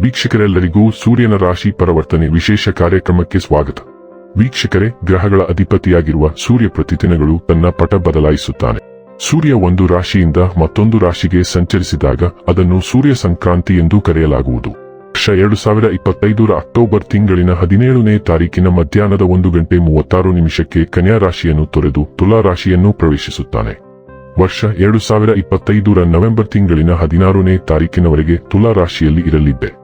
ವೀಕ್ಷಕರೆಲ್ಲರಿಗೂ ಸೂರ್ಯನ ರಾಶಿ ಪರಿವರ್ತನೆ ವಿಶೇಷ ಕಾರ್ಯಕ್ರಮಕ್ಕೆ ಸ್ವಾಗತ. ವೀಕ್ಷಕರೇ, ಗ್ರಹಗಳ ಅಧಿಪತಿಯಾಗಿರುವ ಸೂರ್ಯ ಪ್ರತಿದಿನಗಳು ತನ್ನ ಪಟ ಬದಲಾಯಿಸುತ್ತಾನೆ. ಸೂರ್ಯ ಒಂದು ರಾಶಿಯಿಂದ ಮತ್ತೊಂದು ರಾಶಿಗೆ ಸಂಚರಿಸಿದಾಗ ಅದನ್ನು ಸೂರ್ಯ ಸಂಕ್ರಾಂತಿ ಎಂದು ಕರೆಯಲಾಗುವುದು. ವರ್ಷ ಎರಡು ಸಾವಿರ ಇಪ್ಪತ್ತೈದರ ಅಕ್ಟೋಬರ್ ತಿಂಗಳಿನ ಹದಿನೇಳನೇ ತಾರೀಕಿನ ಮಧ್ಯಾಹ್ನದ ಒಂದು ಗಂಟೆ ಮೂವತ್ತಾರು ನಿಮಿಷಕ್ಕೆ ಕನ್ಯಾ ರಾಶಿಯನ್ನು ತೊರೆದು ತುಲಾ ರಾಶಿಯನ್ನು ಪ್ರವೇಶಿಸುತ್ತಾನೆ. ವರ್ಷ ಎರಡು ಸಾವಿರ ಇಪ್ಪತ್ತೈದರ ನವೆಂಬರ್ ತಿಂಗಳಿನ ಹದಿನಾರನೇ ತಾರೀಕಿನವರೆಗೆ ತುಲಾ ರಾಶಿಯಲ್ಲಿ ಇರಲಿದ್ದೆ.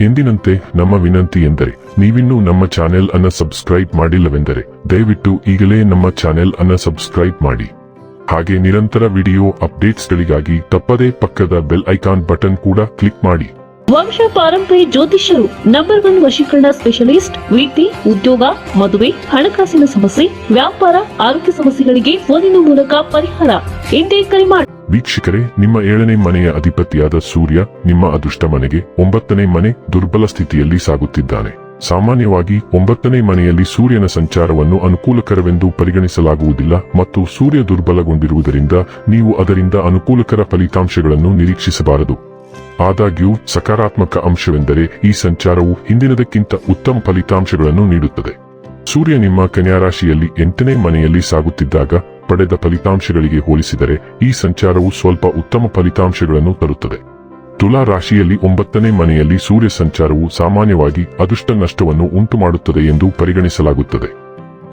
ಎಂದಿನಂತೆ ನಮ್ಮ ವಿನಂತಿ ಎಂದರೆ, ನೀವಿನ್ನೂ ನಮ್ಮ ಚಾನೆಲ್ ಅನ್ನ ಸಬ್ಸ್ಕ್ರೈಬ್ ಮಾಡಿಲ್ಲವೆಂದರೆ, ದಯವಿಟ್ಟು ಈಗಲೇ ನಮ್ಮ ಚಾನೆಲ್ ಅನ್ನ ಸಬ್ಸ್ಕ್ರೈಬ್ ಮಾಡಿ. ಹಾಗೆ ನಿರಂತರ ವಿಡಿಯೋ ಅಪ್ಡೇಟ್ಸ್ಗಳಿಗಾಗಿ ತಪ್ಪದೇ ಪಕ್ಕದ ಬೆಲ್ ಐಕಾನ್ ಬಟನ್ ಕೂಡ ಕ್ಲಿಕ್ ಮಾಡಿ. ವಂಶ ಪಾರಂಪರಿ ಜ್ಯೋತಿಷ್ಯರು ನಂಬರ್ ಒನ್ ವಶೀಕರಣ ಸ್ಪೆಷಲಿಸ್ಟ್ ವೃತ್ತಿ ಉದ್ಯೋಗ, ಮದುವೆ, ಹಣಕಾಸಿನ ಸಮಸ್ಯೆ, ವ್ಯಾಪಾರ, ಆರೋಗ್ಯ ಸಮಸ್ಯೆಗಳಿಗೆ ಫೋನಿನ ಮೂಲಕ ಪರಿಹಾರ. ಎಂದೇ ಕರೆ ಮಾಡಿ. ವೀಕ್ಷಕರೇ, ನಿಮ್ಮ ಏಳನೇ ಮನೆಯ ಅಧಿಪತಿಯಾದ ಸೂರ್ಯ ನಿಮ್ಮ ಅದೃಷ್ಟ ಮನೆಗೆ ಒಂಬತ್ತನೇ ಮನೆ ದುರ್ಬಲ ಸ್ಥಿತಿಯಲ್ಲಿ ಸಾಗುತ್ತಿದ್ದಾನೆ. ಸಾಮಾನ್ಯವಾಗಿ ಒಂಬತ್ತನೇ ಮನೆಯಲ್ಲಿ ಸೂರ್ಯನ ಸಂಚಾರವನ್ನು ಅನುಕೂಲಕರವೆಂದು ಪರಿಗಣಿಸಲಾಗುವುದಿಲ್ಲ ಮತ್ತು ಸೂರ್ಯ ದುರ್ಬಲಗೊಂಡಿರುವುದರಿಂದ ನೀವು ಅದರಿಂದ ಅನುಕೂಲಕರ ಫಲಿತಾಂಶಗಳನ್ನು ನಿರೀಕ್ಷಿಸಬಾರದು. ಆದಾಗ್ಯೂ, ಸಕಾರಾತ್ಮಕ ಅಂಶವೆಂದರೆ ಈ ಸಂಚಾರವು ಹಿಂದಿನದಕ್ಕಿಂತ ಉತ್ತಮ ಫಲಿತಾಂಶಗಳನ್ನು ನೀಡುತ್ತದೆ. ಸೂರ್ಯ ನಿಮ್ಮ ಕನ್ಯಾರಾಶಿಯಲ್ಲಿ ಎಂಟನೇ ಮನೆಯಲ್ಲಿ ಸಾಗುತ್ತಿದ್ದಾಗ ಪಡೆದ ಫಲಿತಾಂಶಗಳಿಗೆ ಹೋಲಿಸಿದರೆ ಈ ಸಂಚಾರವು ಸ್ವಲ್ಪ ಉತ್ತಮ ಫಲಿತಾಂಶಗಳನ್ನು ತರುತ್ತದೆ. ತುಲಾ ರಾಶಿಯಲ್ಲಿ ಒಂಬತ್ತನೇ ಮನೆಯಲ್ಲಿ ಸೂರ್ಯ ಸಂಚಾರವು ಸಾಮಾನ್ಯವಾಗಿ ಅದೃಷ್ಟ ನಷ್ಟವನ್ನು ಉಂಟುಮಾಡುತ್ತದೆ ಎಂದು ಪರಿಗಣಿಸಲಾಗುತ್ತದೆ.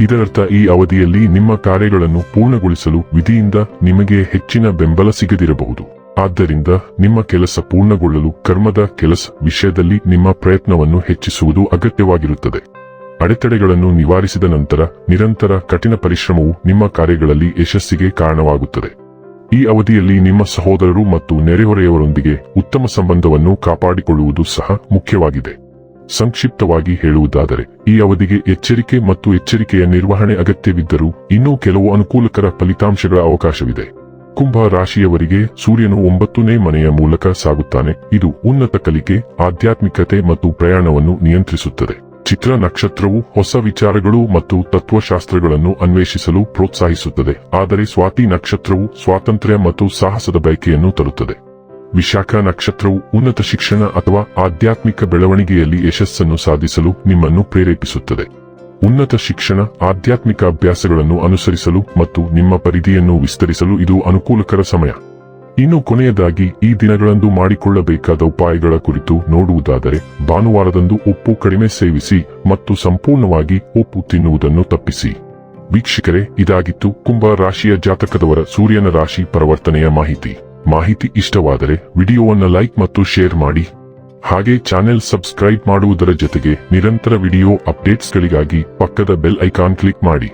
ಇದರರ್ಥ ಈ ಅವಧಿಯಲ್ಲಿ ನಿಮ್ಮ ಕಾರ್ಯಗಳನ್ನು ಪೂರ್ಣಗೊಳಿಸಲು ವಿಧಿಯಿಂದ ನಿಮಗೆ ಹೆಚ್ಚಿನ ಬೆಂಬಲ ಸಿಗದಿರಬಹುದು. ಆದ್ದರಿಂದ ನಿಮ್ಮ ಕೆಲಸ ಪೂರ್ಣಗೊಳ್ಳಲು ಕರ್ಮದ ಕೆಲಸ ವಿಷಯದಲ್ಲಿ ನಿಮ್ಮ ಪ್ರಯತ್ನವನ್ನು ಹೆಚ್ಚಿಸುವುದು ಅಗತ್ಯವಾಗಿರುತ್ತದೆ. ಅಡೆತಡೆಗಳನ್ನು ನಿವಾರಿಸಿದ ನಂತರ ನಿರಂತರ ಕಠಿಣ ಪರಿಶ್ರಮವು ನಿಮ್ಮ ಕಾರ್ಯಗಳಲ್ಲಿ ಯಶಸ್ಸಿಗೆ ಕಾರಣವಾಗುತ್ತದೆ. ಈ ಅವಧಿಯಲ್ಲಿ ನಿಮ್ಮ ಸಹೋದರರು ಮತ್ತು ನೆರೆಹೊರೆಯವರೊಂದಿಗೆ ಉತ್ತಮ ಸಂಬಂಧವನ್ನು ಕಾಪಾಡಿಕೊಳ್ಳುವುದು ಸಹ ಮುಖ್ಯವಾಗಿದೆ. ಸಂಕ್ಷಿಪ್ತವಾಗಿ ಹೇಳುವುದಾದರೆ, ಈ ಅವಧಿಗೆ ಎಚ್ಚರಿಕೆ ಮತ್ತು ಎಚ್ಚರಿಕೆಯ ನಿರ್ವಹಣೆ ಅಗತ್ಯವಿದ್ದರೂ ಇನ್ನೂ ಕೆಲವು ಅನುಕೂಲಕರ ಫಲಿತಾಂಶಗಳ ಅವಕಾಶವಿದೆ. ಕುಂಭ ರಾಶಿಯವರಿಗೆ ಸೂರ್ಯನು ಒಂಬತ್ತನೇ ಮನೆಯ ಮೂಲಕ ಸಾಗುತ್ತಾನೆ. ಇದು ಉನ್ನತ ಕಲಿಕೆ, ಆಧ್ಯಾತ್ಮಿಕತೆ ಮತ್ತು ಪ್ರಯಾಣವನ್ನು ನಿಯಂತ್ರಿಸುತ್ತದೆ. ಚಿತ್ರ ನಕ್ಷತ್ರವು ಹೊಸ ವಿಚಾರಗಳು ಮತ್ತು ತತ್ವಶಾಸ್ತ್ರಗಳನ್ನು ಅನ್ವೇಷಿಸಲು ಪ್ರೋತ್ಸಾಹಿಸುತ್ತದೆ. ಆದರೆ ಸ್ವಾತಿ ನಕ್ಷತ್ರವು ಸ್ವಾತಂತ್ರ್ಯ ಮತ್ತು ಸಾಹಸದ ಬಯಕೆಯನ್ನು ತರುತ್ತದೆ. ವಿಶಾಖ ನಕ್ಷತ್ರವು ಉನ್ನತ ಶಿಕ್ಷಣ ಅಥವಾ ಆಧ್ಯಾತ್ಮಿಕ ಬೆಳವಣಿಗೆಯಲ್ಲಿ ಯಶಸ್ಸನ್ನು ಸಾಧಿಸಲು ನಿಮ್ಮನ್ನು ಪ್ರೇರೇಪಿಸುತ್ತದೆ. ಉನ್ನತ ಶಿಕ್ಷಣ, ಆಧ್ಯಾತ್ಮಿಕ ಅಭ್ಯಾಸಗಳನ್ನು ಅನುಸರಿಸಲು ಮತ್ತು ನಿಮ್ಮ ಪರಿಧಿಯನ್ನು ವಿಸ್ತರಿಸಲು ಇದು ಅನುಕೂಲಕರ ಸಮಯ. ಇನ್ನು ಕೊನೆಯದಾಗಿ ಈ ದಿನಗಳಂದು ಮಾಡಿಕೊಳ್ಳಬೇಕಾದ ಉಪಾಯಗಳ ಕುರಿತು ನೋಡುವುದಾದರೆ ಭಾನುವಾರದಂದು ಉಪ್ಪು ಕಡಿಮೆ ಸೇವಿಸಿ ಮತ್ತು ಸಂಪೂರ್ಣವಾಗಿ ಉಪ್ಪು ತಿನ್ನುವುದನ್ನು ತಪ್ಪಿಸಿ. ವೀಕ್ಷಕರೇ, ಇದಾಗಿತ್ತು ಕುಂಭ ರಾಶಿಯ ಜಾತಕದವರ ಸೂರ್ಯನ ರಾಶಿ ಪರಿವರ್ತನೆಯ ಮಾಹಿತಿ. ಮಾಹಿತಿ ಇಷ್ಟವಾದರೆ ವಿಡಿಯೋವನ್ನು ಲೈಕ್ ಮತ್ತು ಶೇರ್ ಮಾಡಿ. ಹಾಗೆ ಚಾನೆಲ್ ಸಬ್ಸ್ಕ್ರೈಬ್ ಮಾಡುವುದರ ಜೊತೆಗೆ ನಿರಂತರ ವಿಡಿಯೋ ಅಪ್ಡೇಟ್ಸ್ಗಳಿಗಾಗಿ ಪಕ್ಕದ ಬೆಲ್ ಐಕಾನ್ ಕ್ಲಿಕ್ ಮಾಡಿ.